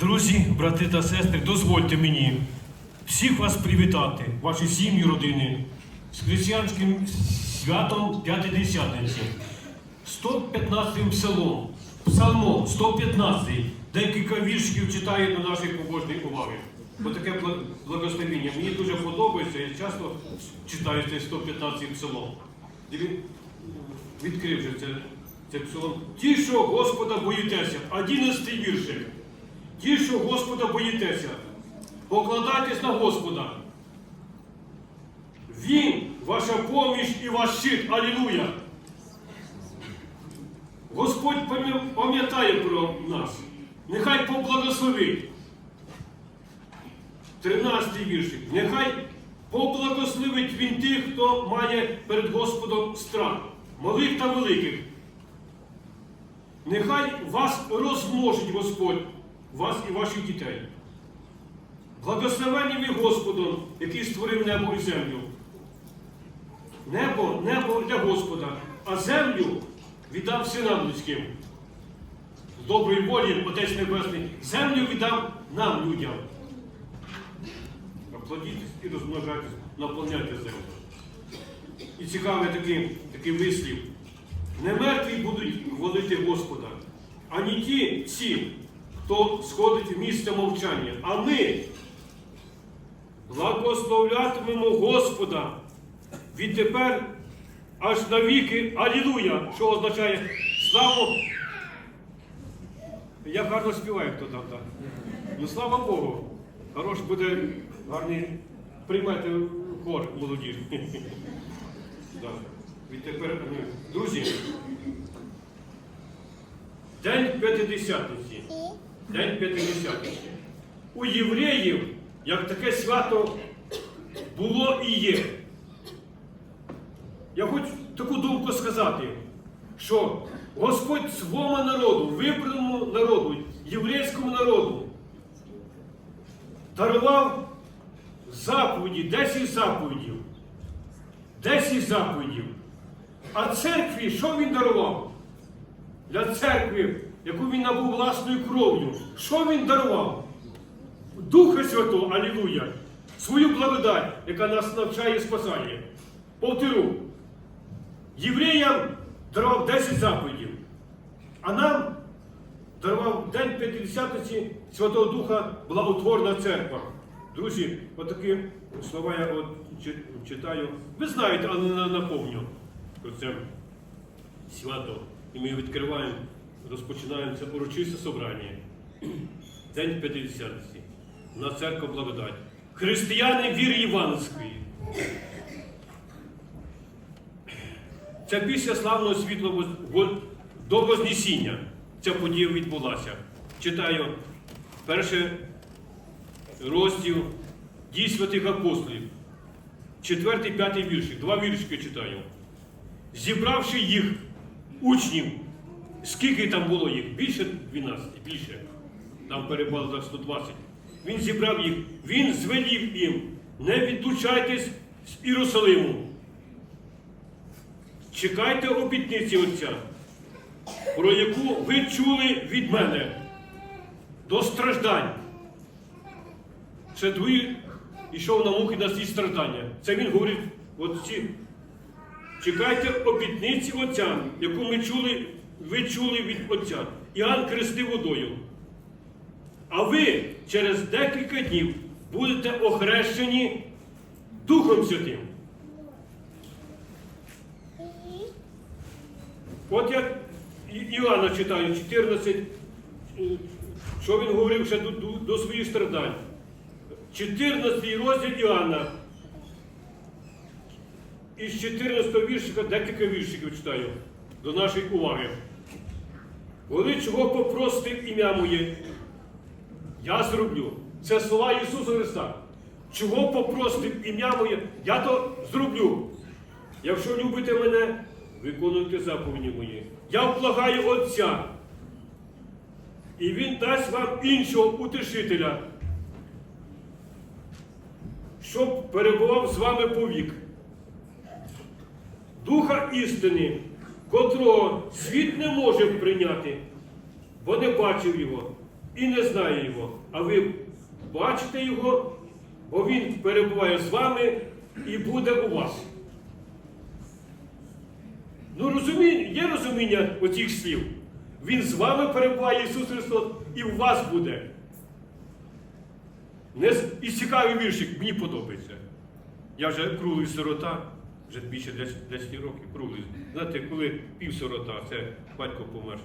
Друзі, брати та сестри, дозвольте мені всіх вас привітати, ваші сім'ї, родини, з християнським святом П'ятидесятниці, 115 псалом, псалмом 115, декілька віршиків читаю до нашої побожної уваги. Бо таке благословіння. Мені дуже подобається, я часто читаю цей 115 псалом. І він відкрив це, це. Ті, що Господа боїтеся, 11 віршик. Ті, що Господа боїтеся, покладайтесь на Господа. Він ваша поміч і ваш щит. Алілуя! Господь пам'ятає про нас. Нехай поблагословить. 13 віршик. Нехай поблагословить він тих, хто має перед Господом страх, малих та великих. Нехай вас розмножить Господь, вас і ваших дітей. Благословені ви Господом, який створив небо і землю. Небо, небо для Господа, а землю віддав синам людським. З доброї волі, Отець Небесний, землю віддав нам, людям. Оплодітесь і розмножайтесь, наповняйте землю. І цікавий такий, такий вислів. Не мертві будуть хвалити Господа, ані ті ці, хто сходить в місце мовчання. А ми благословлятимемо Господа відтепер аж навіки. Алілуя! Що означає славу. Я гарно співаю, хто там так. Ну слава Богу. Хорош буде гарний приймати хор молоді. Відтепер, е, друзі, День П'ятидесятниці. День П'ятидесятниці. У євреїв, як таке свято було і є. Я хочу таку думку сказати, що Господь своєму народу, вибраному народу, єврейському народу, дарував заповіді, 10 заповідів. 10 заповідів. А церкві, що він дарував? Для церкви, яку він набув власною кров'ю, що він дарував? Духа Святого, Алілуя! Свою благодать, яка нас навчає і спасає. Повторю, євреям дарував 10 заповідів, а нам дарував День П'ятдесятниці Святого Духа благотворна церква. Друзі, отакі слова я от читаю. Ви знаєте, але не наповню про це свято. І ми відкриваємо, розпочинаємо це урочисте собрання. День П'ятдесятниці. На церкву благодать. Християни віри Іванської. Це після славного світлого до Вознесіння. Ця подія відбулася. Читаю перший розділ дій святих апостолів. Четвертий, п'ятий віршик. Два віршики читаю. Зібравши їх учнів, скільки там було їх? Більше 12, більше. Там перебало за 120. Він зібрав їх, він звелів їм, не відлучайтесь з Єрусалиму. Чекайте обітниці Отця, про яку ви чули від мене до страждань. Це двоє йшов на муки на ці страждання. Це він говорить, от ці. Чекайте обітниці Отця, яку ми чули, ви чули від Отця. Іоанн крестив водою. А ви через декілька днів будете охрещені Духом Святим. От я Іоанна читаю 14, е, що він говорив ще до, до, до своїх страдань. 14 розділ Іоанна. Із 14 віршика декілька віршиків читаю до нашої уваги. Коли чого попросите в ім'я моє, я зроблю. Це слова Ісуса Христа. Чого попросите в ім'я моє, я то зроблю. Якщо любите мене, виконуйте заповіді мої. Я вблагаю Отця. І Він дасть вам іншого утешителя, щоб перебував з вами повік. Духа істини, котрого світ не може прийняти, бо не бачив його і не знає його. А ви бачите його, бо він перебуває з вами і буде у вас. Ну, розуміння, є розуміння оцих слів. Він з вами перебуває Ісус Христос і у вас буде. І цікавий віршик, мені подобається. Я вже круглий сирота, вже більше 10, 10 років круглий. Знаєте, коли півсирота, це батько помер,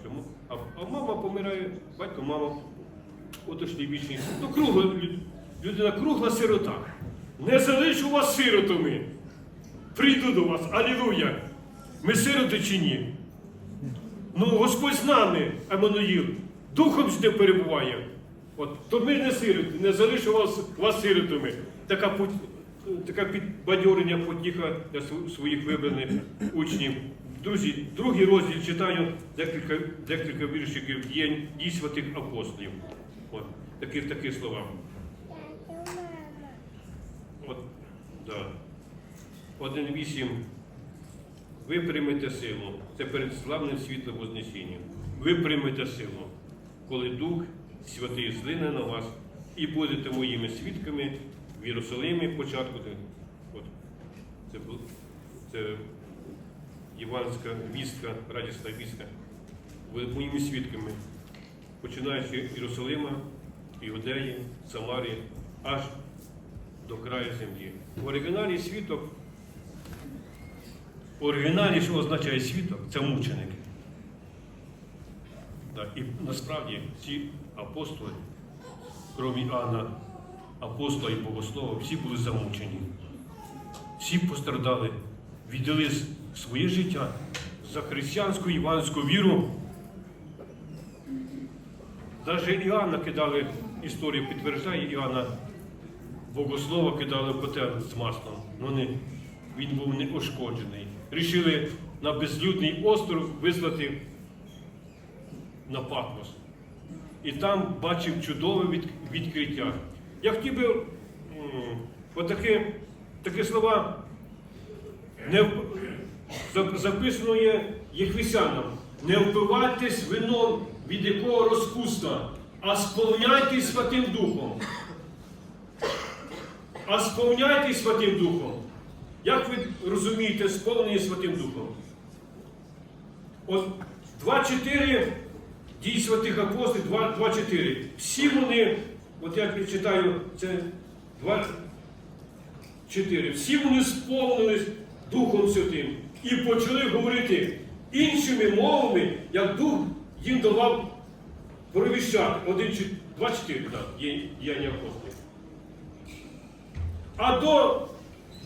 а, а мама помирає, батько, мама отошли вічні. Ну, кругла, людина кругла сирота. Не залишу вас сиротами. Прийду до вас, алілуя. Ми сироти чи ні? Ну, Господь з нами, Еммануїл, духом з ним перебуває. От, то ми не сироти, не залишу вас, вас сиротами. Така, пут- така підбадьорення потіха для своїх вибраних учнів. Друзі, другий розділ читаю декілька, декілька віршиків дій святих апостолів. От, такі, такі слова. От, да. 1.8. Ви приймете силу. Це перед славним світлом Вознесінням. Ви приймете силу, коли Дух Святий злине на вас і будете моїми свідками в Єрусалимі початку. От, це, це Іванська вістка, радісна вістка. Будете моїми свідками, починаючи з Єрусалима, Іудеї, Самарії, аж до краю землі. В оригіналі світок в оригіналі, що означає світок, це мученик. І насправді ці апостоли, крім Іоанна, апостола і богослова, всі були замучені. Всі пострадали, віддали своє життя за християнську іванську віру. Навіть Іоанна кидали, історія підтверджає Іоанна, богослова кидали в котел з маслом. Вони, він був неошкоджений. Рішили на безлюдний остров вислати на Патмос. І там бачив чудове відкриття. Я хотів би м, отаке, такі слова не, записано є Єхвісянам. Не впивайтесь вином, від якого розпуста, а сповняйтесь Святим Духом. А сповняйтесь Святим Духом. Як ви розумієте, сповнені Святим Духом? От 2.4 дій святих апостолів, 2.4. Всі вони, от я читаю, це 2.4. Всі вони сповнились Духом Святим і почали говорити іншими мовами, як Дух їм давав провіщати. 2.4, так, є діяння апостолів. А до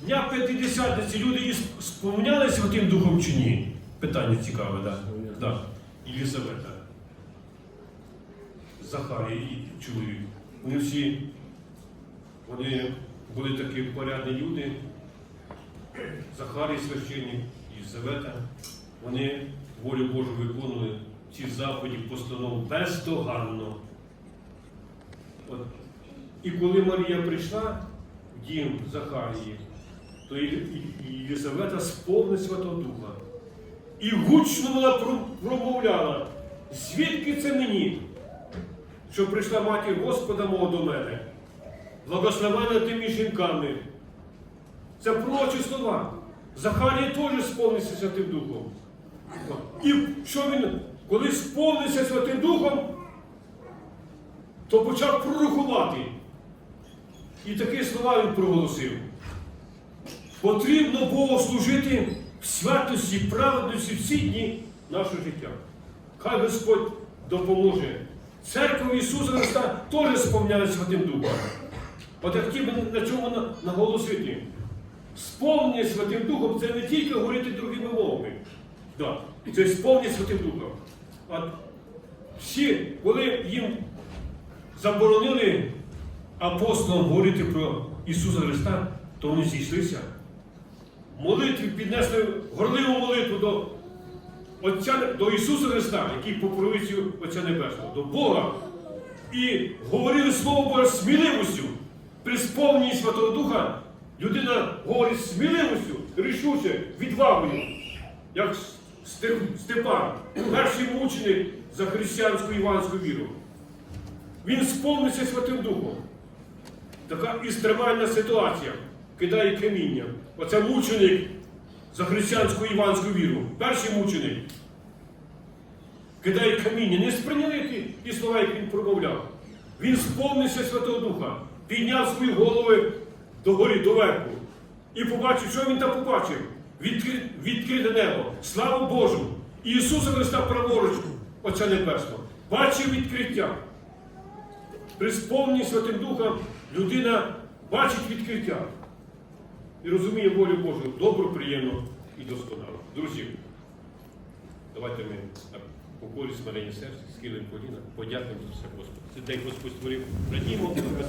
Дня П'ятидесятниці люди і сповнялися Святим Духом чи ні? Питання цікаве, так? Да? Да. Єлізавета. Захарій і чоловік. Вони всі вони були такі порядні люди. Захарій священник, Єлизавета. Вони волю Божу виконували ці заходи постанов бездоганно. От. І коли Марія прийшла в дім Захарії, то Єлизавета сповнила Святого Духа. І гучно вона промовляла, звідки це мені, що прийшла матір Господа мого до мене, благословена тими жінками. Це пророчі слова. Захарія теж сповнився Святим Духом. І що він, коли сповнився Святим Духом, то почав пророкувати. І такі слова він проголосив. Потрібно Богу служити в святості, праведності всі дні нашого життя. Хай Господь допоможе. Церква Ісуса Христа теж сповняється Святим Духом. От я хотів би на чому наголосити. Сповнення Святим Духом це не тільки говорити другими мовами. Да. Це сповнення Святим Духом. От всі, коли їм заборонили апостолам говорити про Ісуса Христа, то вони зійшлися. Молитві піднесли горливу молитву до Отця, до Ісуса Христа, який по провицію Отця Небесного, до Бога. І говорили Слово Боже сміливостю. При сповненні Святого Духа людина говорить сміливостю, рішуче, відвагою, як Степан, перший мученик за християнську іванську віру. Він сповниться Святим Духом. Така істремальна ситуація. Кидає каміння. Оце мученик за християнську іванську віру. Перший мученик. Кидає каміння. Не сприйняли ті, слова, як він промовляв. Він сповнився Святого Духа, підняв свої голови догорі, доверху. І побачив, що він там побачив? Відкри... Відкрите небо. Слава Божу! Ісуса Христа праворуч, Отця Небесного. Бачив відкриття. При сповненні Святим Духом людина бачить відкриття і розуміє волю Божу добру, приємну і досконалу. Друзі, давайте ми так по смирення серця, скилим коліна, подякуємо за все Господу. Це день Господь створив. Радімо.